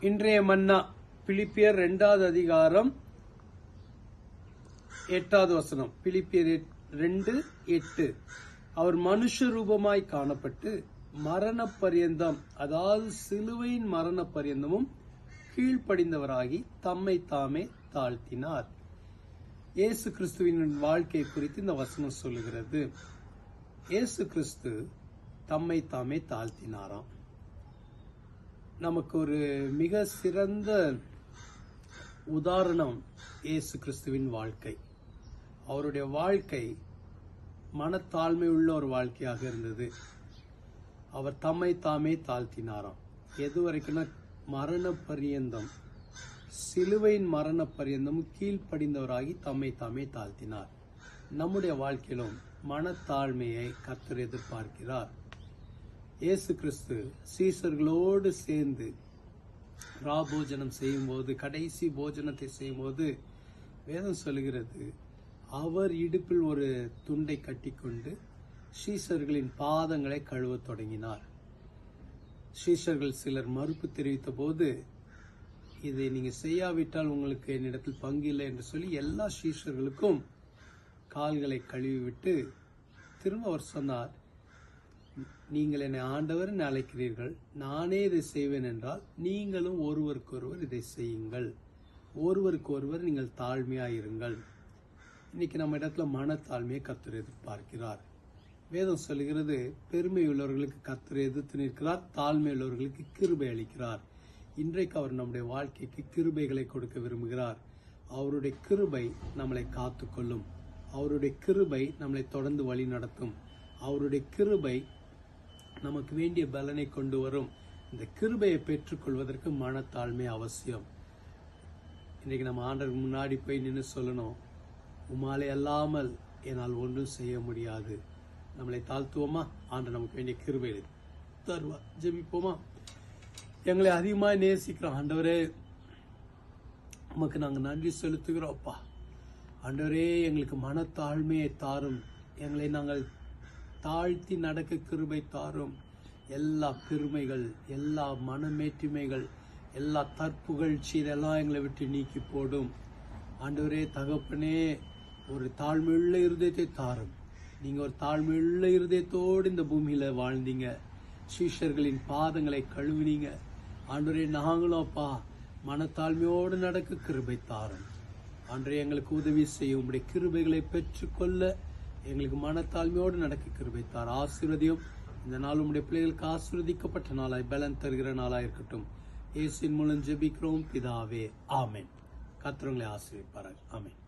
இன்றைய மன்னா பிலிப்பியர் இரண்டாவது அதிகாரம் எட்டாவது வசனம். பிலிப்பியர் எட்- ரெண்டு எட்டு. அவர் மனுஷ ரூபமாய் காணப்பட்டு மரண பரியந்தம் அதாவது சிலுவையின் மரண பரியந்தமும் கீழ்ப்படிந்தவராகி தம்மை தாமே தாழ்த்தினார். இயேசு கிறிஸ்துவின் வாழ்க்கை குறித்து இந்த வசனம் சொல்லுகிறது. இயேசு கிறிஸ்து தம்மை தாமே தாழ்த்தினாராம். நமக்கு ஒரு மிக சிறந்த உதாரணம் இயேசு கிறிஸ்துவின் வாழ்க்கை. அவருடைய வாழ்க்கை மனத்தாழ்மை உள்ள ஒரு வாழ்க்கையாக இருந்தது. அவர் தம்மை தாமே தாழ்த்தினாராம். எது வரைக்கும்னா மரண பரியந்தம் சிலுவையின் மரண பரியந்தம் கீழ்ப்படிந்தவராகி தம்மை தாமே தாழ்த்தினார். நம்முடைய வாழ்க்கையிலும் மனத்தாழ்மையை கத்தர் எதிர்பார்க்கிறார். இயேசு கிறிஸ்து சீசர்களோடு சேர்ந்து ராபோஜனம் செய்யும்போது கடைசி போஜனத்தை செய்யும்போது வேதம் சொல்லுகிறது அவர் இடுப்பில் ஒரு துண்டை கட்டிக்கொண்டு சீசர்களின் பாதங்களை கழுவத் தொடங்கினார். சீஷர்கள் சிலர் மறுப்பு தெரிவித்த போது இதை நீங்கள் செய்யாவிட்டால் உங்களுக்கு என்னிடத்தில் பங்கு இல்லை என்று சொல்லி எல்லா சீஷர்களுக்கும் கால்களை கழுவிவிட்டு திரும்ப அவர் சொன்னார் நீங்கள் என்னை ஆண்டவர் என அழைக்கிறீர்கள். நானே இதை செய்வேன் என்றால் நீங்களும் ஒருவருக்கொருவர் இதை செய்யுங்கள். ஒருவருக்கொருவர் நீங்கள் தாழ்மையாக இருங்கள் இன்னைக்கு நம்ம இடத்துல மனத்தாழ்மையை கர்த்தர் எதிர்பார்க்கிறார். வேதம் சொல்கிறது பெருமை உள்ளவர்களுக்கு கர்த்தர் எதிர்த்து நிற்கிறார் தாழ்மை உள்ளவர்களுக்கு கிருபை அளிக்கிறார். இன்றைக்கு அவர் நம்முடைய வாழ்க்கைக்கு கிருபைகளை கொடுக்க விரும்புகிறார். அவருடைய கிருபை நம்மளை காத்துக்கொள்ளும். அவருடைய கிருபை நம்மளை தொடர்ந்து வழி நடத்தும் அவருடைய கிருபை நமக்கு வேண்டிய பலனை கொண்டு வரும். இந்த கிருபையை பெற்றுக்கொள்வதற்கு மனத்தாழ்மை அவசியம். இன்றைக்கு நம்ம ஆண்டருக்கு முன்னாடி போய் நின்று சொல்லணும். உமாலே அல்லாமல் என்னால் ஒன்றும் செய்ய முடியாது. நம்மளை தாழ்த்துவோமா? ஆண்டு நமக்கு வேண்டிய கிருபை தருவா. ஜெபிப்போமா? எங்களை அதிகமாக நேசிக்கிறோம் ஆண்டவரே உமக்கு நாங்கள் நன்றி செலுத்துகிறோம் அப்பா. ஆண்டவரே எங்களுக்கு மனத்தாழ்மையை தாரும். எங்களை நாங்கள் தாழ்த்தி நடக்க கிருபை தாரும். எல்லா பெருமைகள் எல்லா மனமேற்றுமைகள் எல்லா தற்புகழ்ச்சி இதெல்லாம் எங்களை விட்டு நீக்கி போடும். ஆண்டவரே தகப்பனே ஒரு தாழ்மையுள்ள இருதயத்தை தாரும். நீங்கள் ஒரு தாழ்மையுள்ள இருதயத்தோடு இந்த பூமியில் வாழ்ந்தீங்க. சீஷர்களின் பாதங்களை கழுவினீங்க. ஆண்டவரே நாங்களும் அப்பா மனத்தாழ்மையோடு நடக்க கிருபை தாரும். அன்றைய எங்களுக்கு உதவி செய்யும் உங்களுடைய கிருபைகளை பெற்றுக்கொள்ள எங்களுக்கு மனத்தாழ்மையோடு நடக்க கிருபைத்தார். ஆசீர்வதியும். இந்த நாள் உங்களுடைய பிள்ளைகளுக்கு ஆசீர்வதிக்கப்பட்ட நாளாய் பலன் தருகிற நாளாக இருக்கட்டும். இயேசின் மூலம் ஜெபிக்கிறோம். பிதாவே ஆமேன். கத்திரங்களை உங்களை ஆமேன்.